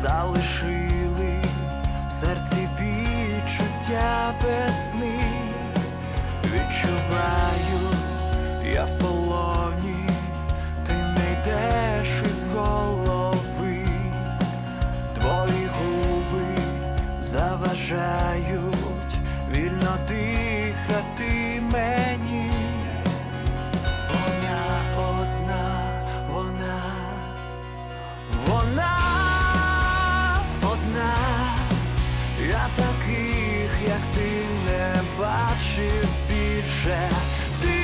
залишили в серці відчуття весни. Відчуваю, я в полоні, ти не йдеш із голови, твої губи заважають вільно дихати мені. Більше. Ти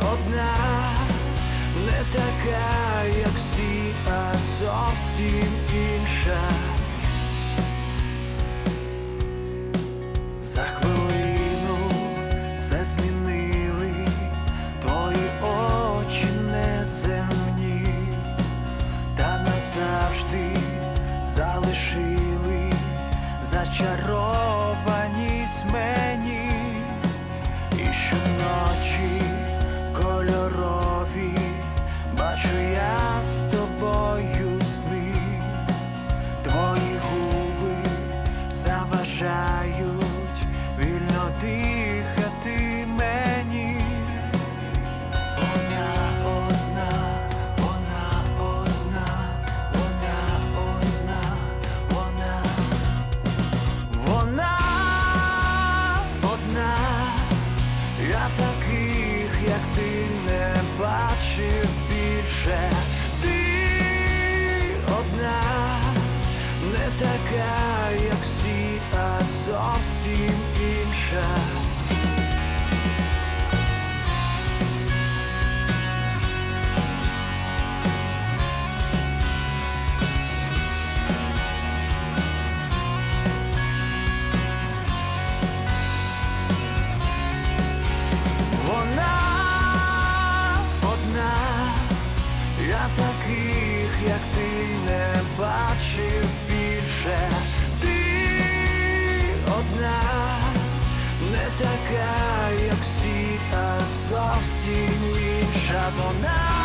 одна, не така, як всі, а зовсім інша. За хвилину все змінили, твої очі неземні, та назавжди залишили зачарованість заважають як ти, не бачив більше. Ти одна, не така, як всі, а зовсім інша вона.